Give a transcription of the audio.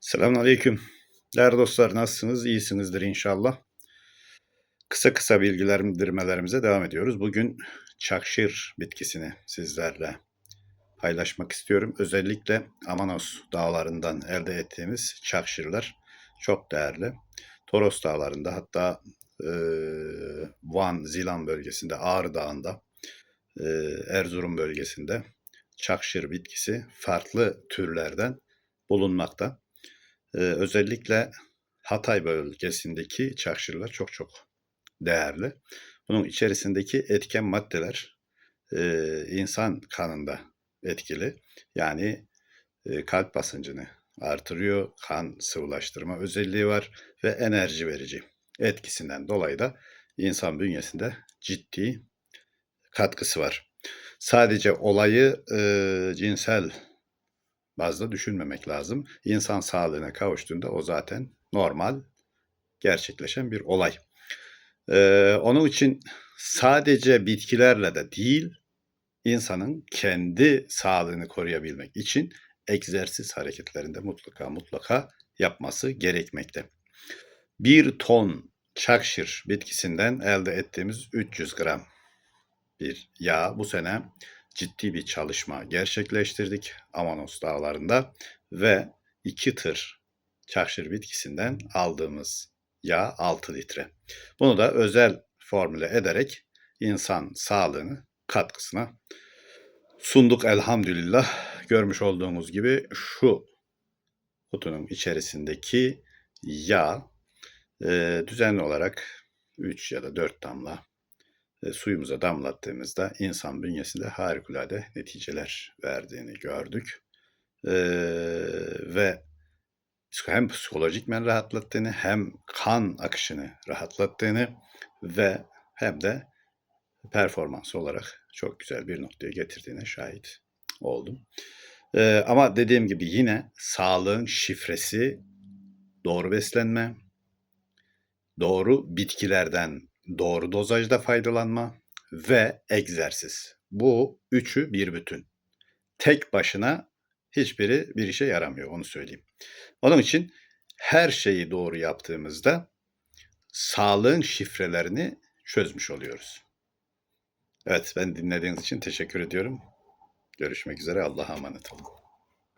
Selamünaleyküm. Değerli dostlar nasılsınız? İyisinizdir inşallah. Kısa kısa bilgilendirmelerimize devam ediyoruz. Bugün çakşir bitkisini sizlerle paylaşmak istiyorum. Özellikle Amanos dağlarından elde ettiğimiz çakşirler çok değerli. Toros dağlarında hatta e, Van, Zilan bölgesinde, Ağrı Dağı'nda, e, Erzurum bölgesinde çakşir bitkisi farklı türlerden bulunmakta. Ee, özellikle Hatay bölgesindeki çarşırlar çok çok değerli. Bunun içerisindeki etken maddeler e, insan kanında etkili. Yani e, kalp basıncını artırıyor, kan sıvılaştırma özelliği var ve enerji verici etkisinden dolayı da insan bünyesinde ciddi katkısı var. Sadece olayı e, cinsel bazda düşünmemek lazım. İnsan sağlığına kavuştuğunda o zaten normal gerçekleşen bir olay. Ee, onun için sadece bitkilerle de değil, insanın kendi sağlığını koruyabilmek için egzersiz hareketlerinde mutlaka mutlaka yapması gerekmekte. Bir ton çakşir bitkisinden elde ettiğimiz 300 gram bir yağ bu sene ciddi bir çalışma gerçekleştirdik Amanos dağlarında ve 2 tır çakşır bitkisinden aldığımız yağ 6 litre. Bunu da özel formüle ederek insan sağlığını katkısına sunduk elhamdülillah. Görmüş olduğunuz gibi şu kutunun içerisindeki yağ e, düzenli olarak 3 ya da 4 damla e, suyumuza damlattığımızda insan bünyesinde harikulade neticeler verdiğini gördük. E, ve hem psikolojik men rahatlattığını hem kan akışını rahatlattığını ve hem de performans olarak çok güzel bir noktaya getirdiğine şahit oldum. E, ama dediğim gibi yine sağlığın şifresi doğru beslenme, doğru bitkilerden doğru dozajda faydalanma ve egzersiz. Bu üçü bir bütün. Tek başına hiçbiri bir işe yaramıyor onu söyleyeyim. Onun için her şeyi doğru yaptığımızda sağlığın şifrelerini çözmüş oluyoruz. Evet ben dinlediğiniz için teşekkür ediyorum. Görüşmek üzere Allah'a emanet olun.